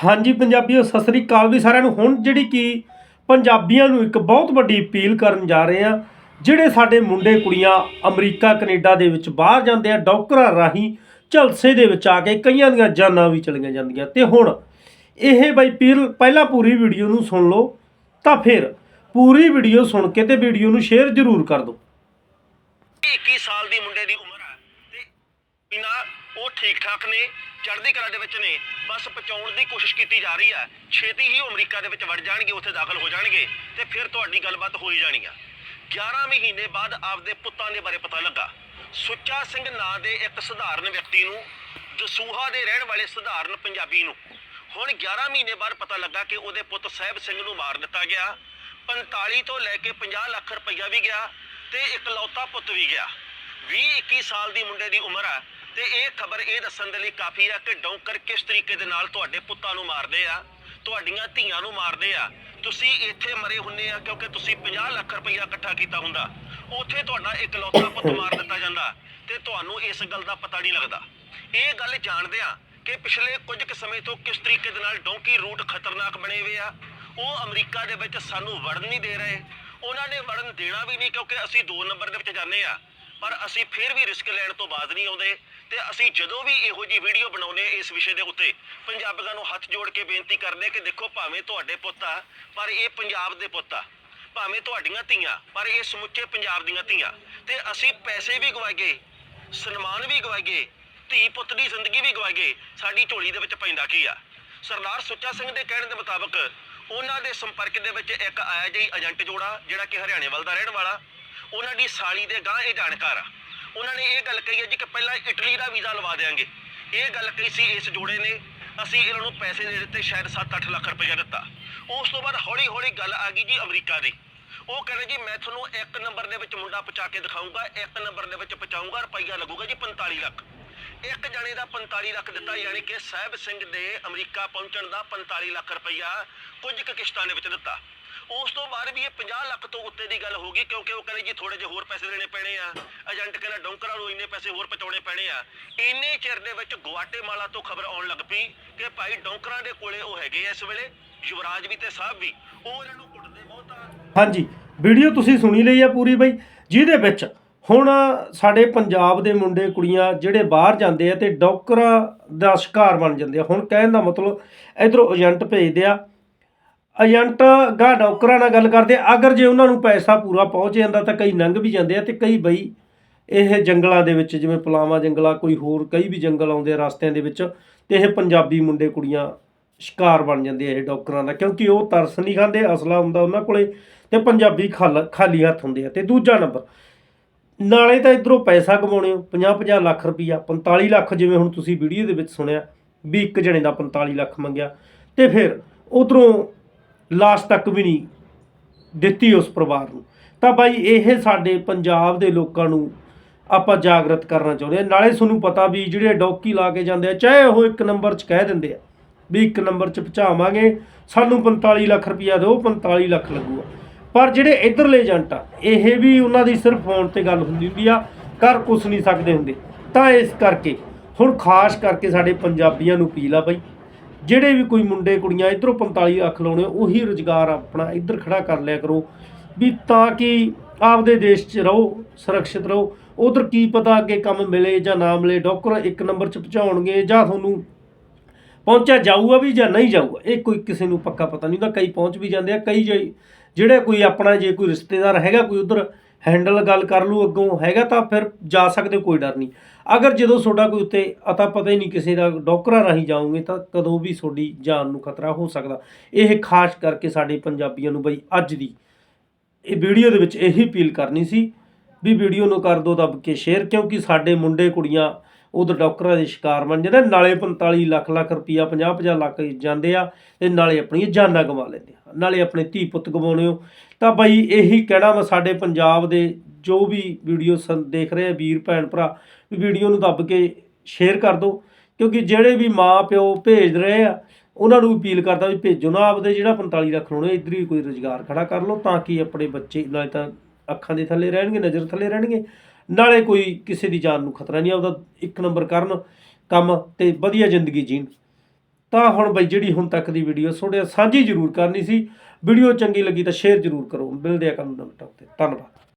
ਹਾਂਜੀ ਪੰਜਾਬੀਓ, ਸਤਿ ਸ੍ਰੀ ਅਕਾਲ ਵੀ ਸਾਰਿਆਂ ਨੂੰ। ਹੁਣ ਜਿਹੜੀ ਕਿ ਪੰਜਾਬੀਆਂ ਨੂੰ ਇੱਕ ਬਹੁਤ ਵੱਡੀ ਅਪੀਲ ਕਰਨ ਜਾ ਰਹੇ ਆ ਜਿਹੜੇ ਸਾਡੇ ਮੁੰਡੇ ਕੁੜੀਆਂ ਅਮਰੀਕਾ, ਕੈਨੇਡਾ ਦੇ ਵਿੱਚ ਬਾਹਰ ਜਾਂਦੇ ਆ ਡੌਕਰਾਂ ਰਾਹੀਂ ਝਲਸੇ ਦੇ ਵਿੱਚ ਆ ਕੇ ਕਈਆਂ ਦੀਆਂ ਜਾਨਾਂ ਵੀ ਚਲੀਆਂ ਜਾਂਦੀਆਂ। ਤੇ ਹੁਣ ਇਹ ਬਾਈ ਪੀਰ, ਪਹਿਲਾਂ ਪੂਰੀ ਵੀਡੀਓ ਨੂੰ ਸੁਣ ਲਓ, ਤਾਂ ਫਿਰ ਪੂਰੀ ਵੀਡੀਓ ਸੁਣ ਕੇ ਤੇ ਵੀਡੀਓ ਨੂੰ ਸ਼ੇਅਰ ਜ਼ਰੂਰ ਕਰ ਦਿਓ। 21 ਸਾਲ ਦੀ ਮੁੰਡੇ ਦੀ ਉਮਰ ਹੈ ਤੇ ਬਿਨਾ ਉਹ ਠੀਕ ਠਾਕ ਨੇ, ਚੜ੍ਹਦੀ ਕਲਾ ਦੇ ਵਿੱਚ ਨੇ ਬਸ ਪਹੁੰਚਾਉਣ ਦੀ ਕੋਸ਼ਿਸ਼ ਕੀਤੀ ਜਾ ਰਹੀ ਹੈ। ਛੇਤੀ ਹੀ ਉਹ ਅਮਰੀਕਾ ਦੇ ਵਿੱਚ ਵੜ ਜਾਣਗੇ, ਉੱਥੇ ਦਾਖਲ ਹੋ ਜਾਣਗੇ ਤੇ ਫਿਰ ਤੁਹਾਡੀ ਗੱਲਬਾਤ ਹੋਈ ਜਾਣੀ ਆ। 11 ਮਹੀਨੇ ਬਾਅਦ ਆਪਦੇ ਪੁੱਤਾਂ ਦੇ ਬਾਰੇ ਪਤਾ ਲੱਗਾ। ਸੁੱਚਾ ਸਿੰਘ ਨਾਂ ਦੇ ਇੱਕ ਸਧਾਰਨ ਵਿਅਕਤੀ ਨੂੰ, ਦਸੂਹਾ ਦੇ ਰਹਿਣ ਵਾਲੇ ਸਧਾਰਨ ਪੰਜਾਬੀ ਨੂੰ। ਹੁਣ 11 ਮਹੀਨੇ ਬਾਅਦ ਪਤਾ ਲੱਗਾ ਕਿ ਉਹਦੇ ਪੁੱਤ ਸਾਹਿਬ ਸਿੰਘ ਨੂੰ ਮਾਰ ਦਿੱਤਾ ਗਿਆ। 45 ਤੋਂ ਲੈ ਕੇ 50 ਲੱਖ ਰੁਪਈਆ ਵੀ ਗਿਆ ਤੇ ਇਕਲੌਤਾ ਪੁੱਤ ਵੀ ਗਿਆ। 20 21 ਸਾਲ ਦੀ ਮੁੰਡੇ ਦੀ ਉਮਰ ਹੈ ਤੇ ਇਹ ਖਬਰ ਇਹ ਦੱਸਣ ਦੇ ਲਈ ਕਾਫੀ ਆ ਕਿ ਡੌਂਕਰ ਕਿਸ ਤਰੀਕੇ ਦੇ ਨਾਲ ਤੁਹਾਡੇ ਪੁੱਤਾਂ ਨੂੰ ਮਾਰਦੇ ਆ, ਤੁਹਾਡੀਆਂ ਧੀਆਂ ਨੂੰ ਮਾਰਦੇ ਆ। ਤੁਸੀਂ ਇੱਥੇ ਮਰੇ ਹੁੰਨੇ ਆ ਕਿਉਂਕਿ ਤੁਸੀਂ 50 ਲੱਖ ਰੁਪਈਆ ਇਕੱਠਾ ਕੀਤਾ ਹੁੰਦਾ। ਉੱਥੇ ਤੁਹਾਡਾ ਇਕਲੌਤਾ ਪੁੱਤ ਮਾਰ ਦਿੱਤਾ ਜਾਂਦਾ ਤੇ ਤੁਹਾਨੂੰ ਇਸ ਗੱਲ ਦਾ ਪਤਾ ਨਹੀਂ ਲੱਗਦਾ। ਇਹ ਗੱਲ ਜਾਣਦੇ ਆ ਕਿ ਪਿਛਲੇ ਕੁਝ ਕੁ ਸਮੇਂ ਤੋਂ ਕਿਸ ਤਰੀਕੇ ਦੇ ਨਾਲ ਡੌਂਕੀ ਰੂਟ ਖਤਰਨਾਕ ਬਣੇ ਹੋਏ ਆ। ਉਹ ਅਮਰੀਕਾ ਦੇ ਵਿੱਚ ਸਾਨੂੰ ਵੜਨ ਨਹੀਂ ਦੇ ਰਹੇ। ਉਹਨਾਂ ਨੇ ਵੜਨ ਦੇਣਾ ਵੀ ਨਹੀਂ ਕਿਉਂਕਿ ਅਸੀਂ 2 ਨੰਬਰ ਦੇ ਵਿੱਚ ਜਾਂਦੇ ਆ। ਪਰ ਅਸੀਂ ਫਿਰ ਵੀ ਰਿਸਕ ਲੈਣ ਤੋਂ ਬਾਜ਼ ਨਹੀਂ ਆਉਂਦੇ ਤੇ ਅਸੀਂ ਜਦੋਂ ਵੀ ਇਹੋ ਜੀ ਵੀਡੀਓ ਬਣਾਉਨੇ ਇਸ ਵਿਸ਼ੇ ਦੇ ਉੱਤੇ, ਪੰਜਾਬੀਆਂ ਨੂੰ ਹੱਥ ਜੋੜ ਕੇ ਬੇਨਤੀ ਕਰਦੇ ਕਿ ਦੇਖੋ ਭਾਵੇਂ ਤੁਹਾਡੇ ਪੁੱਤ ਆ, ਪਰ ਇਹ ਪੰਜਾਬ ਦੇ ਪੁੱਤ ਆ। ਭਾਵੇਂ ਤੁਹਾਡੀਆਂ ਧੀਆਂ, ਪਰ ਇਹ ਸਮੁੱਚੇ ਪੰਜਾਬ ਦੀਆਂ ਧੀਆਂ। ਤੇ ਅਸੀਂ ਪੈਸੇ ਵੀ ਗਵਾਏ ਸਨਮਾਨ ਵੀ ਗਵਾਏ ਧੀ ਪੁੱਤ ਦੀ ਜ਼ਿੰਦਗੀ ਵੀ ਗਵਾਏ ਸਾਡੀ ਝੋਲੀ ਦੇ ਵਿੱਚ ਪੈਂਦਾ ਕੀ ਆ? ਸਰਦਾਰ ਸੁੱਚਾ ਸਿੰਘ ਦੇ ਕਹਿਣ ਦੇ ਮੁਤਾਬਕ, ਉਹਨਾਂ ਦੇ ਸੰਪਰਕ ਦੇ ਵਿੱਚ ਇੱਕ ਆਇਆ ਜਿਹੀ ਏਜੰਟ ਜੋੜਾ, ਜਿਹੜਾ ਕਿ ਹਰਿਆਣੇ ਵੱਲ ਦਾ ਰਹਿਣ ਵਾਲਾ। ਉਹਨਾਂ ਦੀ ਸਾਲੀ ਦੇ ਗਾਂ ਇਹ ਜਾਣਕਾਰ ਆ। ਉਹਨਾਂ ਨੇ ਇਹ ਗੱਲ ਕਹੀ ਹੈ ਜੀ ਕਿ ਪਹਿਲਾਂ ਇਟਲੀ ਦਾ ਵੀਜ਼ਾ ਲਵਾ ਦੇਾਂਗੇ ਇਹ ਗੱਲ ਕਹੀ ਸੀ ਇਸ ਜੋੜੇ ਨੇ। ਅਸੀਂ ਇਹਨਾਂ ਨੂੰ ਪੈਸੇ ਦੇ ਦਿੱਤੇ, ਸ਼ਾਇਦ 7-8 ਲੱਖ ਰੁਪਏ ਦਿੱਤਾ। ਉਸ ਤੋਂ ਬਾਅਦ ਹੌਲੀ ਹੌਲੀ ਗੱਲ ਆ ਗਈ ਜੀ ਅਮਰੀਕਾ ਦੀ। ਉਹ ਕਹਿੰਦੇ ਜੀ, ਮੈਂ ਤੁਹਾਨੂੰ ਇੱਕ ਨੰਬਰ ਦੇ ਵਿੱਚ ਮੁੰਡਾ ਪਹੁੰਚਾ ਕੇ ਦਿਖਾਊਂਗਾ, ਇੱਕ ਨੰਬਰ ਦੇ ਵਿੱਚ ਪਹੁੰਚਾਊਂਗਾ, ਰੁਪਈਆ ਲੱਗੂਗਾ ਜੀ 45 ਲੱਖ। ਇੱਕ ਜਣੇ ਦਾ 45 ਲੱਖ ਦਿੱਤਾ, ਯਾਨੀ ਕਿ ਸਾਹਿਬ ਸਿੰਘ ਦੇ ਅਮਰੀਕਾ ਪਹੁੰਚਣ ਦਾ 45 ਲੱਖ ਰੁਪਈਆ ਕੁਝ ਕੁ ਕਿਸ਼ਤਾਂ ਦੇ ਵਿੱਚ ਦਿੱਤਾ। ਉਸ ਤੋਂ ਬਾਅਦ ਵੀ ਇਹ 50 ਲੱਖ ਤੋਂ ਉੱਤੇ ਦੀ ਗੱਲ ਹੋ ਕਿਉਂਕਿ ਉਹ ਕਹਿੰਦੇ ਜੀ ਥੋੜੇ ਜਿਹੇ ਹੋਰ ਪੈਸੇ ਦੇਣੇ ਪੈਣੇ ਆ। ਏਜੰਟ ਕਹਿੰਦਾ ਡੌਂਕਰਾਂ ਨੂੰ ਇੰਨੇ ਪੈਸੇ ਹੋਰ ਪਹੁੰਚਾਉਣੇ ਪੈਣੇ ਆ। ਇੰਨੇ ਚਿਰ ਦੇ ਵਿੱਚ ਗੁਆਟੇਮਾਲਾ ਤੋਂ ਖਬਰ ਆਉਣ ਲੱਗ ਪਈ ਕਿ ਭਾਈ ਡੌਂਕਰਾਂ ਦੇ ਕੋਲੇ ਉਹ ਹੈਗੇ ਆ ਇਸ ਵੇਲੇ, ਯੁਵਰਾਜ ਵੀ ਤੇ ਸਾਹਿਬ ਵੀ। ਉਹ ਇਹਨਾਂ ਨੂੰ ਕੁੱਟਦੇ ਬਹੁਤ ਆ। ਹਾਂਜੀ, ਵੀਡੀਓ ਤੁਸੀਂ ਸੁਣੀ ਲਈ ਆ ਪੂਰੀ ਬਈ, ਜਿਹਦੇ ਵਿੱਚ ਹੁਣ ਸਾਡੇ ਪੰਜਾਬ ਦੇ ਮੁੰਡੇ ਕੁੜੀਆਂ ਜਿਹੜੇ ਬਾਹਰ ਜਾਂਦੇ ਆ ਤੇ ਡੋਕਰਾਂ ਦਾ ਸ਼ਿਕਾਰ ਬਣ ਜਾਂਦੇ ਆ। ਹੁਣ ਕਹਿਣ ਦਾ ਮਤਲਬ ਇਧਰੋਂ ਏਜੰਟ ਭੇਜਦੇ ਆ ਏਜੰਟ ਗਾ ਡੌਕਰਾਂ ਨਾਲ ਗੱਲ ਕਰਦੇ, ਅਗਰ ਜੇ ਉਹਨਾਂ ਨੂੰ ਪੈਸਾ ਪੂਰਾ ਪਹੁੰਚ ਜਾਂਦਾ ਤਾਂ ਕਈ ਲੰਘ ਵੀ ਜਾਂਦੇ ਆ ਤੇ ਕਈ ਬਈ ਇਹ ਜੰਗਲਾਂ ਦੇ ਵਿੱਚ, ਜਿਵੇਂ ਪਲਾਵਾ ਜੰਗਲਾ, ਕੋਈ ਹੋਰ ਕਈ ਵੀ ਜੰਗਲ ਆਉਂਦੇ ਆ ਰਸਤਿਆਂ ਦੇ ਵਿੱਚ ਤੇ ਇਹ ਪੰਜਾਬੀ ਮੁੰਡੇ ਕੁੜੀਆਂ ਸ਼ਿਕਾਰ ਬਣ ਜਾਂਦੇ ਆ ਇਹ ਡੌਕਰਾਂ ਦਾ ਕਿਉਂਕਿ ਉਹ ਤਰਸ ਨਹੀਂ ਖਾਂਦੇ, ਅਸਲਾ ਹੁੰਦਾ ਉਹਨਾਂ ਕੋਲੇ ਤੇ ਪੰਜਾਬੀ ਖਾਲ, ਖਾਲੀ ਹੱਥ ਹੁੰਦੇ ਆ। ਤੇ ਦੂਜਾ ਨੰਬਰ, ਨਾਲੇ ਤਾਂ ਇਧਰੋਂ ਪੈਸਾ ਕਮਾਉਣੇ ਹੋ 50-50 ਲੱਖ ਰੁਪਈਆ 45 ਲੱਖ ਜਿਵੇਂ ਹੁਣ ਤੁਸੀਂ ਵੀਡੀਓ ਦੇ ਵਿੱਚ ਸੁਣਿਆ, ਵੀ ਇੱਕ ਜਣੇ ਦਾ 45 ਲੱਖ ਮੰਗਿਆ, ਤੇ ਫਿਰ ਉਧਰੋਂ ਲਾਸਟ ਤੱਕ ਵੀ ਨਹੀਂ ਦਿੱਤੀ ਉਸ ਪਰਿਵਾਰ ਨੂੰ। ਤਾਂ ਬਾਈ, ਇਹ ਸਾਡੇ ਪੰਜਾਬ ਦੇ ਲੋਕਾਂ ਨੂੰ ਆਪਾਂ ਜਾਗਰਤ ਕਰਨਾ ਚਾਹੁੰਦੇ ਆ ਨਾਲੇ ਤੁਹਾਨੂੰ ਪਤਾ ਵੀ ਜਿਹੜੇ ਡੌਕੀ ਲਾ ਕੇ ਜਾਂਦੇ ਆ, ਚਾਹੇ ਉਹ ਇੱਕ ਨੰਬਰ 'ਚ ਕਹਿ ਦਿੰਦੇ ਆ ਵੀ ਇੱਕ ਨੰਬਰ 'ਚ ਪਹੁੰਚਾਵਾਂਗੇ, ਸਾਨੂੰ 45 ਲੱਖ ਰੁਪਈਆ ਦਿਓ 45 ਲੱਖ ਲੱਗੂਗਾ। ਪਰ ਜਿਹੜੇ ਇਧਰਲੇ ਏਜੰਟ ਆ, ਇਹ ਵੀ ਉਹਨਾਂ ਦੀ ਸਿਰਫ ਫੋਨ ਤੇ ਗੱਲ ਹੁੰਦੀ ਹੁੰਦੀ ਆ ਕਰ ਕੁਛ ਨਹੀਂ ਸਕਦੇ ਹੁੰਦੇ। ਤਾਂ ਇਸ ਕਰਕੇ ਹੁਣ ਖਾਸ ਕਰਕੇ ਸਾਡੇ ਪੰਜਾਬੀਆਂ ਨੂੰ ਅਪੀਲ ਆ ਬਾਈ ਜਿਹੜੇ ਵੀ ਕੋਈ ਮੁੰਡੇ ਕੁੜੀਆਂ ਇਧਰੋਂ 45 ਲੱਖ ਲਾਉਣੇ, ਉਹੀ ਰੁਜ਼ਗਾਰ ਆਪਣਾ ਇੱਧਰ ਖੜਾ ਕਰ ਲਿਆ ਕਰੋ। ਵੀ ਤਾਂ ਕਿ ਆਪਦੇ ਦੇਸ਼ 'ਚ ਰਹੋ, ਸੁਰੱਖਿਅਤ ਰਹੋ। ਉਧਰ ਕੀ ਪਤਾ ਅੱਗੇ ਕੰਮ ਮਿਲੇ ਜਾਂ ਨਾ ਮਿਲੇ, ਡਾਕਟਰ ਇੱਕ ਨੰਬਰ 'ਚ ਪਹੁੰਚਾਉਣਗੇ ਜਾਂ ਤੁਹਾਨੂੰ ਪਹੁੰਚਿਆ ਜਾਊਗਾ ਵੀ ਜਾਂ ਨਹੀਂ ਜਾਊਗਾ। ਇਹ ਕੋਈ ਕਿਸੇ ਨੂੰ ਪੱਕਾ ਪਤਾ ਨਹੀਂ ਹੁੰਦਾ, ਕਈ ਪਹੁੰਚ ਵੀ ਜਾਂਦੇ ਆ, ਕਈ ਜੇ- ਜਿਹੜੇ ਕੋਈ ਆਪਣਾ ਜੇ ਕੋਈ ਰਿਸ਼ਤੇਦਾਰ ਹੈਗਾ ਕੋਈ ਉਧਰ ਹੈਂਡਲ ਗੱਲ ਕਰ ਲੂ ਅੱਗੋਂ, ਹੈਗਾ ਤਾਂ ਫਿਰ ਜਾ ਸਕਦੇ, ਕੋਈ ਡਰ ਨਹੀਂ। ਅਗਰ ਜਦੋਂ ਤੁਹਾਡਾ ਕੋਈ ਉੱਤੇ ਅਤਾ ਪਤਾ ਹੀ ਨਹੀਂ ਕਿਸੇ ਦਾ ਡੋਕਰਾਂ ਰਾਹੀਂ ਜਾਓਗੇ ਤਾਂ ਕਦੋਂ ਵੀ ਤੁਹਾਡੀ ਜਾਨ ਨੂੰ ਖਤਰਾ ਹੋ ਸਕਦਾ। ਇਹ ਖਾਸ ਕਰਕੇ ਸਾਡੇ ਪੰਜਾਬੀਆਂ ਨੂੰ ਬਈ ਅੱਜ ਦੀ। ਇਹ ਵੀਡੀਓ ਦੇ ਵਿੱਚ ਇਹੀ ਅਪੀਲ ਕਰਨੀ ਸੀ ਵੀ ਵੀਡੀਓ ਨੂੰ ਕਰ ਦਿਓ ਦੱਬ ਕੇ ਸ਼ੇਅਰ ਕਿਉਂਕਿ ਸਾਡੇ ਮੁੰਡੇ ਕੁੜੀਆਂ ਉਧਰ ਡਾਕਟਰਾਂ ਦੇ ਸ਼ਿਕਾਰ ਬਣ ਜਾਂਦੇ ਨਾਲੇ 45 ਲੱਖ ਲੱਖ ਰੁਪਈਆ 50 50 ਲੱਖ ਜਾਂਦੇ ਆ ਤੇ ਨਾਲੇ ਆਪਣੀਆਂ ਜਾਨਾਂ ਗਵਾ ਲੈਂਦੇ ਆ, ਨਾਲੇ ਆਪਣੇ ਧੀ ਪੁੱਤ ਗਵਾਉਣੇ ਹੋ। ਤਾਂ ਬਈ ਇਹੀ ਕਹਿਣਾ ਮੈਂ ਸਾਡੇ ਪੰਜਾਬ ਦੇ ਜੋ ਵੀ ਵੀਡੀਓ ਦੇਖ ਰਹੇ ਆ ਵੀਰ, ਭੈਣ, ਭਰਾ ਵੀਡੀਓ ਨੂੰ ਦੱਬ ਕੇ ਸ਼ੇਅਰ ਕਰ ਦਿਓ। ਕਿਉਂਕਿ ਜਿਹੜੇ ਵੀ ਮਾਂ, ਪਿਓ ਭੇਜ ਰਹੇ ਆ, ਉਹਨਾਂ ਨੂੰ ਅਪੀਲ ਕਰਦਾ ਵੀ ਭੇਜੋ ਨਾ ਆਪਦੇ ਜਿਹੜਾ 45 ਲੱਖ ਲਾਉਣੇ ਇੱਧਰ ਹੀ ਕੋਈ ਰੁਜ਼ਗਾਰ ਖੜਾ ਕਰ ਲਓ ਤਾਂ ਕਿ ਆਪਣੇ ਬੱਚੇ ਨਾਲੇ ਤਾਂ ਅੱਖਾਂ ਦੇ ਥੱਲੇ ਰਹਿਣਗੇ, ਨਜ਼ਰ ਥੱਲੇ ਰਹਿਣਗੇ। ਨਾਲੇ ਕੋਈ ਕਿਸੇ ਦੀ ਜਾਨ ਨੂੰ ਖਤਰਾ ਨਹੀਂ ਆਉਂਦਾ ਇੱਕ ਨੰਬਰ ਕਰਨ ਕੰਮ ਤੇ ਵਧੀਆ ਜ਼ਿੰਦਗੀ ਜੀਣ। ਤਾਂ ਹੁਣ ਬਈ ਜਿਹੜੀ ਹੁਣ ਤੱਕ ਦੀ ਵੀਡੀਓ ਤੁਹਾਡੇ ਸਾਂਝੀ ਜ਼ਰੂਰ ਕਰਨੀ ਸੀ। ਵੀਡੀਓ ਚੰਗੀ ਲੱਗੀ ਤਾਂ ਸ਼ੇਅਰ ਜ਼ਰੂਰ ਕਰੋ। ਮਿਲਦੇ ਆ ਕੱਲ੍ਹ ਨੂੰ ਨਵੇਂ ਟੌਪ ਤੇ। ਧੰਨਵਾਦ।